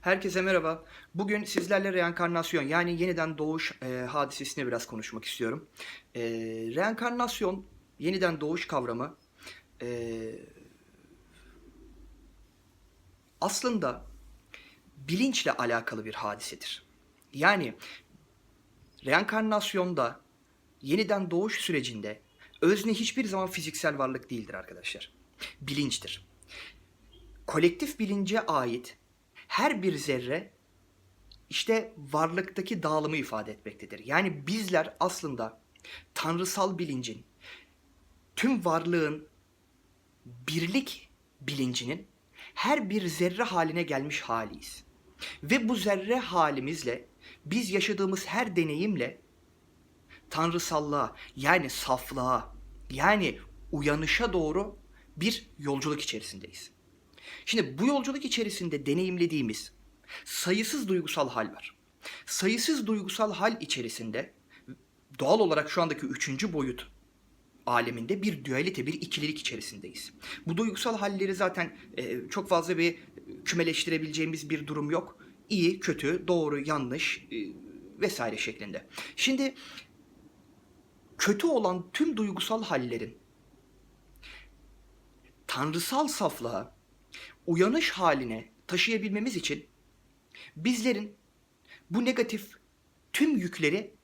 Herkese merhaba. Bugün sizlerle reenkarnasyon yani yeniden doğuş e, hadisesine biraz konuşmak istiyorum. E, reenkarnasyon, yeniden doğuş kavramı e, aslında bilinçle alakalı bir hadisedir. Yani reenkarnasyonda, yeniden doğuş sürecinde özne hiçbir zaman fiziksel varlık değildir arkadaşlar. Bilinçtir. Kolektif bilince ait her bir zerre işte varlıktaki dağılımı ifade etmektedir. Yani bizler aslında tanrısal bilincin, tüm varlığın birlik bilincinin her bir zerre haline gelmiş haliyiz. Ve bu zerre halimizle biz yaşadığımız her deneyimle tanrısallığa yani saflığa yani uyanışa doğru bir yolculuk içerisindeyiz. Şimdi bu yolculuk içerisinde deneyimlediğimiz sayısız duygusal hal var. Sayısız duygusal hal içerisinde doğal olarak şu andaki üçüncü boyut aleminde bir dualite, bir ikililik içerisindeyiz. Bu duygusal halleri zaten e, çok fazla bir kümeleştirebileceğimiz bir durum yok. İyi, kötü, doğru, yanlış e, vesaire şeklinde. Şimdi kötü olan tüm duygusal hallerin tanrısal saflığa, uyanış haline taşıyabilmemiz için bizlerin bu negatif tüm yükleri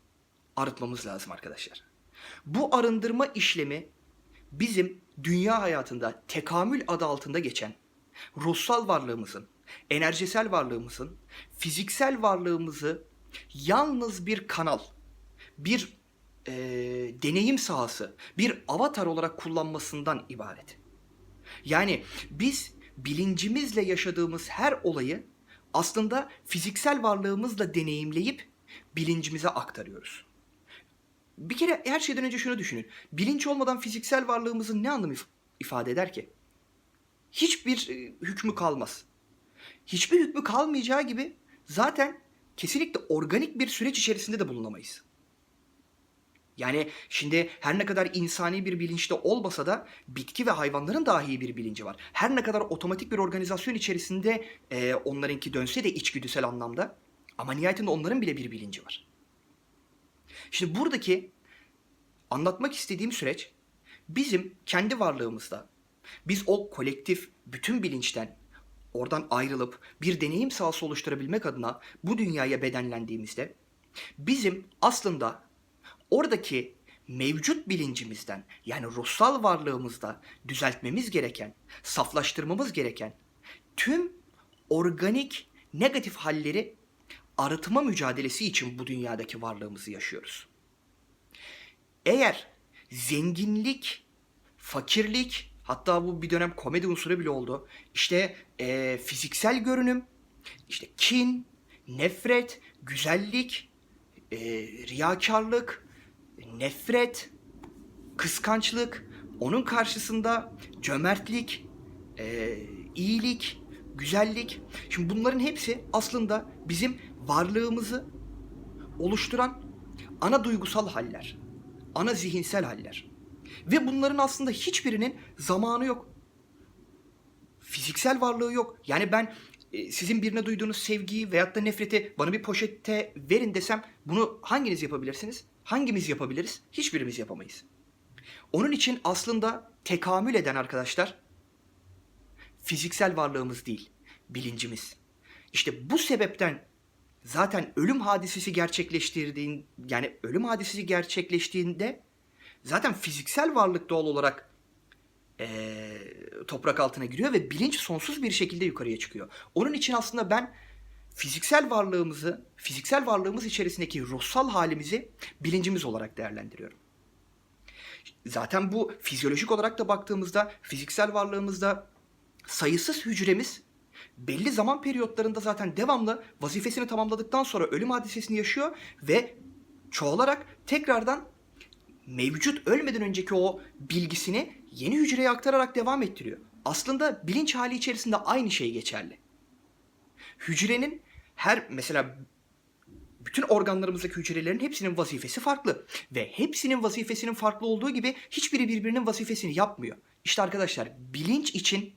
arıtmamız lazım arkadaşlar. Bu arındırma işlemi bizim dünya hayatında tekamül adı altında geçen ruhsal varlığımızın, enerjisel varlığımızın, fiziksel varlığımızı yalnız bir kanal, bir e, deneyim sahası, bir avatar olarak kullanmasından ibaret. Yani biz bilincimizle yaşadığımız her olayı aslında fiziksel varlığımızla deneyimleyip bilincimize aktarıyoruz. Bir kere her şeyden önce şunu düşünün. Bilinç olmadan fiziksel varlığımızın ne anlamı if- ifade eder ki? Hiçbir e, hükmü kalmaz. Hiçbir hükmü kalmayacağı gibi zaten kesinlikle organik bir süreç içerisinde de bulunamayız. Yani şimdi her ne kadar insani bir bilinçte olmasa da bitki ve hayvanların dahi bir bilinci var. Her ne kadar otomatik bir organizasyon içerisinde e, onlarınki dönse de içgüdüsel anlamda ama nihayetinde onların bile bir bilinci var. Şimdi buradaki anlatmak istediğim süreç bizim kendi varlığımızda biz o kolektif bütün bilinçten oradan ayrılıp bir deneyim sahası oluşturabilmek adına bu dünyaya bedenlendiğimizde bizim aslında oradaki mevcut bilincimizden yani ruhsal varlığımızda düzeltmemiz gereken, saflaştırmamız gereken tüm organik negatif halleri arıtma mücadelesi için bu dünyadaki varlığımızı yaşıyoruz. Eğer zenginlik, fakirlik, hatta bu bir dönem komedi unsuru bile oldu. İşte eee, fiziksel görünüm, işte kin, nefret, güzellik, eee, riyakarlık, nefret, kıskançlık, onun karşısında cömertlik, eee, iyilik, güzellik. Şimdi bunların hepsi aslında bizim varlığımızı oluşturan ana duygusal haller, ana zihinsel haller. Ve bunların aslında hiçbirinin zamanı yok. Fiziksel varlığı yok. Yani ben e, sizin birine duyduğunuz sevgiyi veyahut da nefreti bana bir poşette verin desem bunu hanginiz yapabilirsiniz? Hangimiz yapabiliriz? Hiçbirimiz yapamayız. Onun için aslında tekamül eden arkadaşlar fiziksel varlığımız değil, bilincimiz. İşte bu sebepten zaten ölüm hadisesi gerçekleştirdiğin yani ölüm hadisesi gerçekleştiğinde zaten fiziksel varlık doğal olarak eee, toprak altına giriyor ve bilinç sonsuz bir şekilde yukarıya çıkıyor. Onun için aslında ben fiziksel varlığımızı, fiziksel varlığımız içerisindeki ruhsal halimizi bilincimiz olarak değerlendiriyorum. Zaten bu fizyolojik olarak da baktığımızda fiziksel varlığımızda sayısız hücremiz belli zaman periyotlarında zaten devamlı vazifesini tamamladıktan sonra ölüm hadisesini yaşıyor ve çoğalarak tekrardan mevcut ölmeden önceki o bilgisini yeni hücreye aktararak devam ettiriyor. Aslında bilinç hali içerisinde aynı şey geçerli. Hücrenin her mesela bütün organlarımızdaki hücrelerin hepsinin vazifesi farklı. Ve hepsinin vazifesinin farklı olduğu gibi hiçbiri birbirinin vazifesini yapmıyor. İşte arkadaşlar bilinç için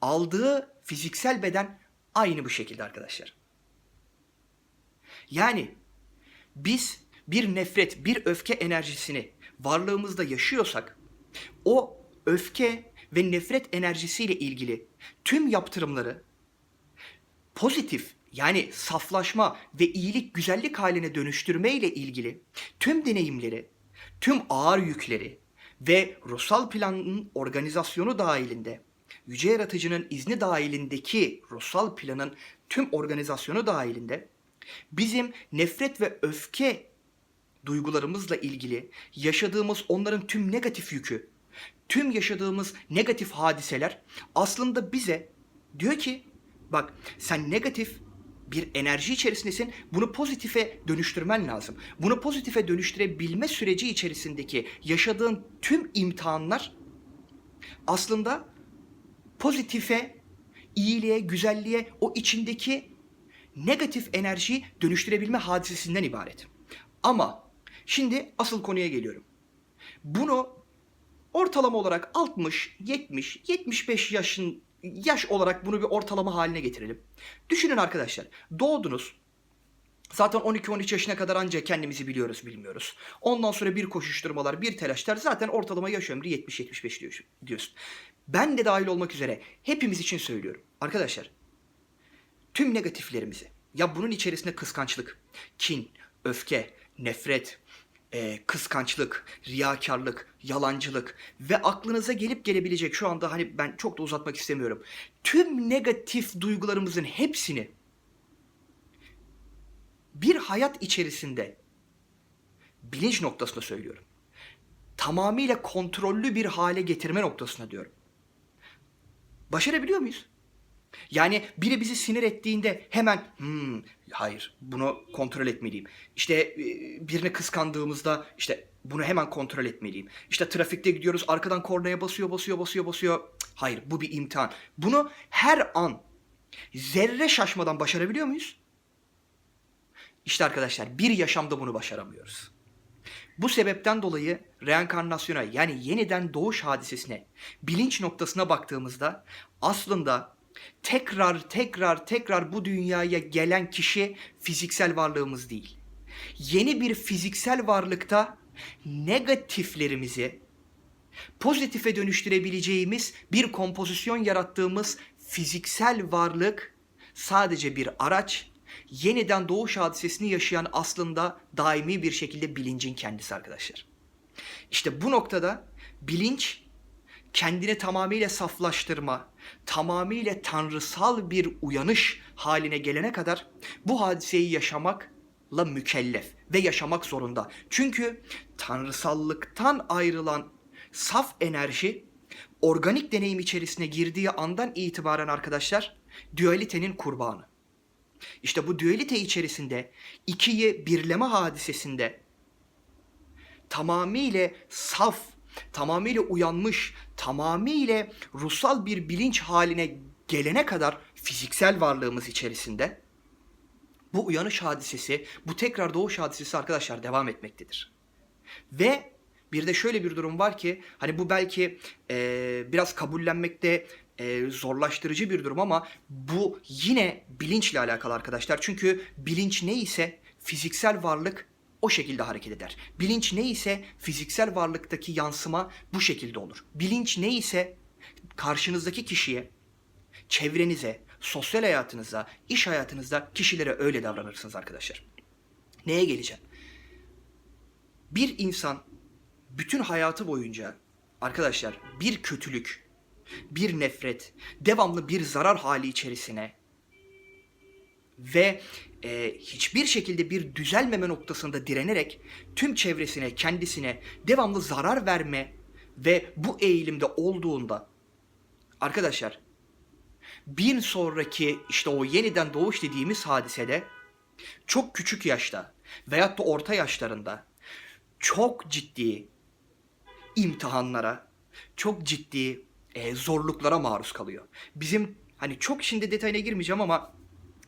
aldığı fiziksel beden aynı bu şekilde arkadaşlar. Yani biz bir nefret, bir öfke enerjisini varlığımızda yaşıyorsak o öfke ve nefret enerjisiyle ilgili tüm yaptırımları pozitif yani saflaşma ve iyilik güzellik haline dönüştürme ile ilgili tüm deneyimleri, tüm ağır yükleri ve ruhsal planın organizasyonu dahilinde Yüce Yaratıcı'nın izni dahilindeki ruhsal planın tüm organizasyonu dahilinde bizim nefret ve öfke duygularımızla ilgili yaşadığımız onların tüm negatif yükü, tüm yaşadığımız negatif hadiseler aslında bize diyor ki bak sen negatif bir enerji içerisindesin. Bunu pozitife dönüştürmen lazım. Bunu pozitife dönüştürebilme süreci içerisindeki yaşadığın tüm imtihanlar aslında pozitife, iyiliğe, güzelliğe, o içindeki negatif enerjiyi dönüştürebilme hadisesinden ibaret. Ama şimdi asıl konuya geliyorum. Bunu ortalama olarak 60, 70, 75 yaşın yaş olarak bunu bir ortalama haline getirelim. Düşünün arkadaşlar. Doğdunuz. Zaten 12-13 yaşına kadar ancak kendimizi biliyoruz bilmiyoruz. Ondan sonra bir koşuşturmalar, bir telaşlar zaten ortalama yaş ömrü 70-75 diyorsun-. Ben de dahil olmak üzere hepimiz için söylüyorum. Arkadaşlar tüm negatiflerimizi ya bunun içerisinde kıskançlık, kin, öfke, nefret, e, kıskançlık, riyakarlık, yalancılık ve aklınıza gelip gelebilecek şu anda hani ben çok da uzatmak istemiyorum. Tüm negatif duygularımızın hepsini bir hayat içerisinde bilinç noktasında söylüyorum. Tamamıyla kontrollü bir hale getirme noktasına diyorum. Başarabiliyor muyuz? Yani biri bizi sinir ettiğinde hemen "Hmm, hayır bunu kontrol etmeliyim. İşte e, birini kıskandığımızda işte bunu hemen kontrol etmeliyim. İşte trafikte gidiyoruz arkadan kornaya basıyor basıyor basıyor basıyor. Hayır bu bir imtihan. Bunu her an zerre şaşmadan başarabiliyor muyuz? İşte arkadaşlar bir yaşamda bunu başaramıyoruz. Bu sebepten dolayı reenkarnasyona yani yeniden doğuş hadisesine, bilinç noktasına baktığımızda aslında tekrar tekrar tekrar bu dünyaya gelen kişi fiziksel varlığımız değil. Yeni bir fiziksel varlıkta negatiflerimizi pozitife dönüştürebileceğimiz bir kompozisyon yarattığımız fiziksel varlık sadece bir araç, yeniden doğuş hadisesini yaşayan aslında daimi bir şekilde bilincin kendisi arkadaşlar. İşte bu noktada bilinç kendini tamamıyla saflaştırma, tamamıyla tanrısal bir uyanış haline gelene kadar bu hadiseyi yaşamakla mükellef ve yaşamak zorunda. Çünkü tanrısallıktan ayrılan saf enerji organik deneyim içerisine girdiği andan itibaren arkadaşlar dualitenin kurbanı. İşte bu dualite içerisinde ikiyi birleme hadisesinde tamamıyla saf, tamamıyla uyanmış, tamamıyla ruhsal bir bilinç haline gelene kadar fiziksel varlığımız içerisinde bu uyanış hadisesi, bu tekrar doğuş hadisesi arkadaşlar devam etmektedir. Ve bir de şöyle bir durum var ki hani bu belki e, biraz kabullenmekte e, zorlaştırıcı bir durum ama bu yine bilinçle alakalı arkadaşlar. Çünkü bilinç ne ise fiziksel varlık o şekilde hareket eder. Bilinç ne ise fiziksel varlıktaki yansıma bu şekilde olur. Bilinç ne ise karşınızdaki kişiye, çevrenize, sosyal hayatınıza, iş hayatınızda kişilere öyle davranırsınız arkadaşlar. Neye geleceğim? Bir insan bütün hayatı boyunca arkadaşlar bir kötülük, bir nefret, devamlı bir zarar hali içerisine ve e, hiçbir şekilde bir düzelmeme noktasında direnerek tüm çevresine, kendisine devamlı zarar verme ve bu eğilimde olduğunda arkadaşlar bir sonraki işte o yeniden doğuş dediğimiz hadisede çok küçük yaşta veyahut da orta yaşlarında çok ciddi imtihanlara, çok ciddi e, zorluklara maruz kalıyor. Bizim hani çok şimdi detayına girmeyeceğim ama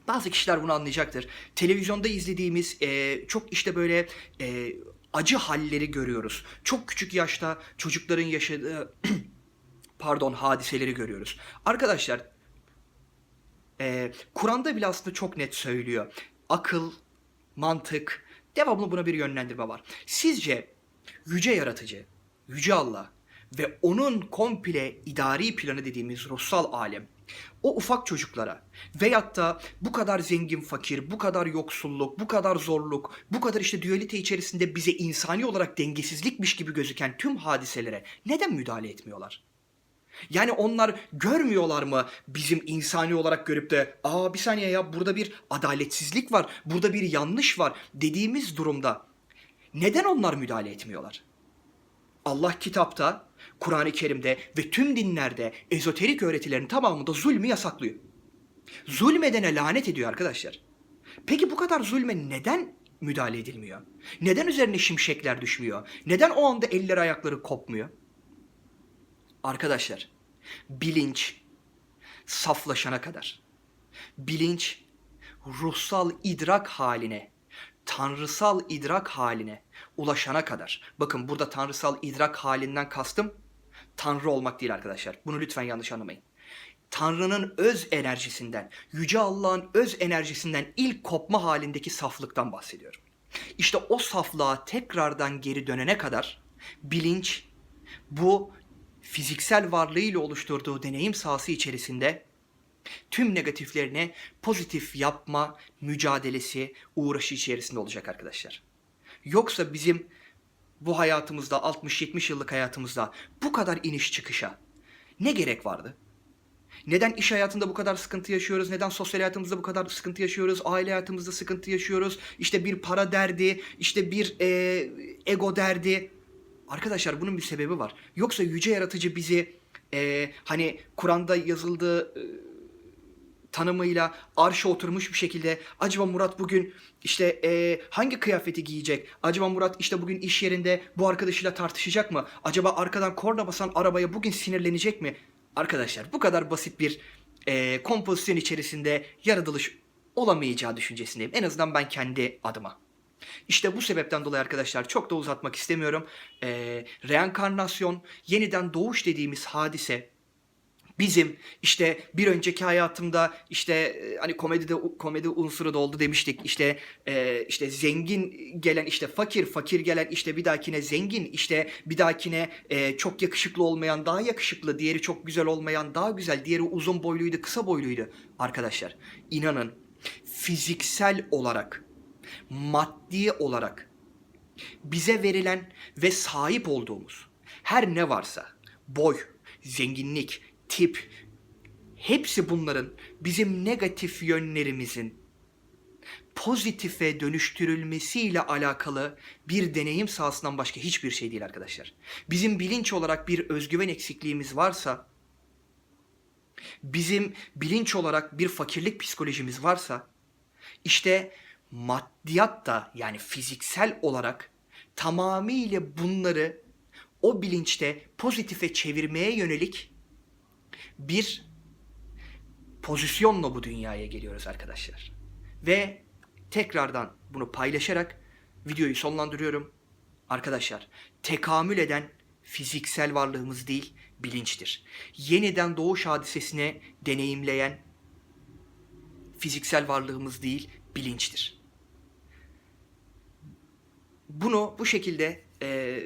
bazı kişiler bunu anlayacaktır. Televizyonda izlediğimiz e, çok işte böyle e, acı halleri görüyoruz. Çok küçük yaşta çocukların yaşadığı, e, pardon, hadiseleri görüyoruz. Arkadaşlar, Ee, Kur'an'da bile aslında çok net söylüyor. Akıl, mantık, devamlı buna bir yönlendirme var. Sizce yüce yaratıcı, yüce Allah ve onun komple idari planı dediğimiz ruhsal alem o ufak çocuklara veyahut da bu kadar zengin fakir, bu kadar yoksulluk, bu kadar zorluk, bu kadar işte dualite içerisinde bize insani olarak dengesizlikmiş gibi gözüken tüm hadiselere neden müdahale etmiyorlar? Yani onlar görmüyorlar mı bizim insani olarak görüp de aa bir saniye ya burada bir adaletsizlik var, burada bir yanlış var dediğimiz durumda neden onlar müdahale etmiyorlar? Allah kitapta, Kur'an-ı Kerim'de ve tüm dinlerde ezoterik öğretilerin tamamında zulmü yasaklıyor. Zulmedene lanet ediyor arkadaşlar. Peki bu kadar zulme neden müdahale edilmiyor? Neden üzerine şimşekler düşmüyor? Neden o anda eller ayakları kopmuyor? Arkadaşlar, bilinç saflaşana kadar, bilinç ruhsal idrak haline, tanrısal idrak haline ulaşana kadar. Bakın burada tanrısal idrak halinden kastım tanrı olmak değil arkadaşlar. Bunu lütfen yanlış anlamayın. Tanrı'nın öz enerjisinden, Yüce Allah'ın öz enerjisinden ilk kopma halindeki saflıktan bahsediyorum. İşte o saflığa tekrardan geri dönene kadar bilinç bu fiziksel varlığıyla oluşturduğu deneyim sahası içerisinde tüm negatiflerine pozitif yapma mücadelesi, uğraşı içerisinde olacak arkadaşlar. Yoksa bizim bu hayatımızda 60-70 yıllık hayatımızda bu kadar iniş çıkışa ne gerek vardı? Neden iş hayatında bu kadar sıkıntı yaşıyoruz? Neden sosyal hayatımızda bu kadar sıkıntı yaşıyoruz? Aile hayatımızda sıkıntı yaşıyoruz? İşte bir para derdi, işte bir e, ego derdi. Arkadaşlar bunun bir sebebi var. Yoksa yüce yaratıcı bizi e, hani Kur'an'da yazıldığı e, tanımıyla arşa oturmuş bir şekilde acaba Murat bugün işte e, hangi kıyafeti giyecek? Acaba Murat işte bugün iş yerinde bu arkadaşıyla tartışacak mı? Acaba arkadan korna basan arabaya bugün sinirlenecek mi? Arkadaşlar bu kadar basit bir e, kompozisyon içerisinde yaratılış olamayacağı düşüncesindeyim. En azından ben kendi adıma. İşte bu sebepten dolayı arkadaşlar çok da uzatmak istemiyorum. E, reenkarnasyon, yeniden doğuş dediğimiz hadise bizim işte bir önceki hayatımda işte hani komedide komedi unsuru da oldu demiştik. İşte e, işte zengin gelen işte fakir, fakir gelen işte bir dahakine zengin, işte bir dahakine e, çok yakışıklı olmayan daha yakışıklı, diğeri çok güzel olmayan daha güzel, diğeri uzun boyluydu, kısa boyluydu. Arkadaşlar inanın fiziksel olarak, maddi olarak bize verilen ve sahip olduğumuz her ne varsa boy, zenginlik, tip hepsi bunların bizim negatif yönlerimizin pozitife dönüştürülmesiyle alakalı bir deneyim sahasından başka hiçbir şey değil arkadaşlar. Bizim bilinç olarak bir özgüven eksikliğimiz varsa, bizim bilinç olarak bir fakirlik psikolojimiz varsa, işte maddiyat da yani fiziksel olarak tamamıyla bunları o bilinçte pozitife çevirmeye yönelik bir pozisyonla bu dünyaya geliyoruz arkadaşlar. Ve tekrardan bunu paylaşarak videoyu sonlandırıyorum. Arkadaşlar tekamül eden fiziksel varlığımız değil bilinçtir. Yeniden doğuş hadisesine deneyimleyen fiziksel varlığımız değil bilinçtir. Bunu bu şekilde e,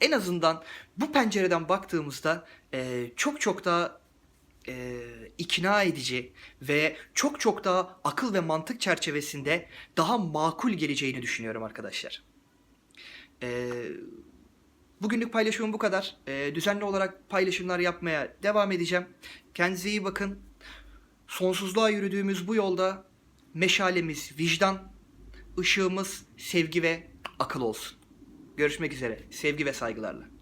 en azından bu pencereden baktığımızda e, çok çok daha e, ikna edici ve çok çok daha akıl ve mantık çerçevesinde daha makul geleceğini düşünüyorum arkadaşlar. E, bugünlük paylaşımım bu kadar. E, düzenli olarak paylaşımlar yapmaya devam edeceğim. Kendinize iyi bakın. Sonsuzluğa yürüdüğümüz bu yolda meşalemiz vicdan, ışığımız sevgi ve akıl olsun. Görüşmek üzere. Sevgi ve saygılarla.